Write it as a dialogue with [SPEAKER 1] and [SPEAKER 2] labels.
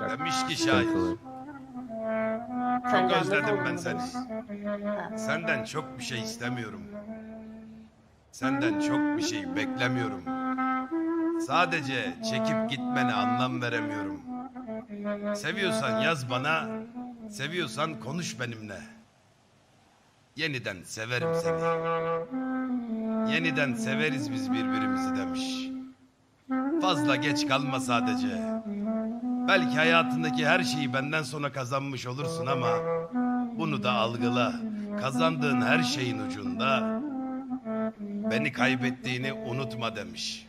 [SPEAKER 1] Demiş ki şair. Çok özledim ben seni. Senden çok bir şey istemiyorum. Senden çok bir şey beklemiyorum. Sadece çekip gitmene anlam veremiyorum. Seviyorsan yaz bana, seviyorsan konuş benimle. Yeniden severim seni. Yeniden severiz biz birbirimizi demiş. Fazla geç kalma sadece. Belki hayatındaki her şeyi benden sonra kazanmış olursun ama bunu da algıla. Kazandığın her şeyin ucunda beni kaybettiğini unutma demiş.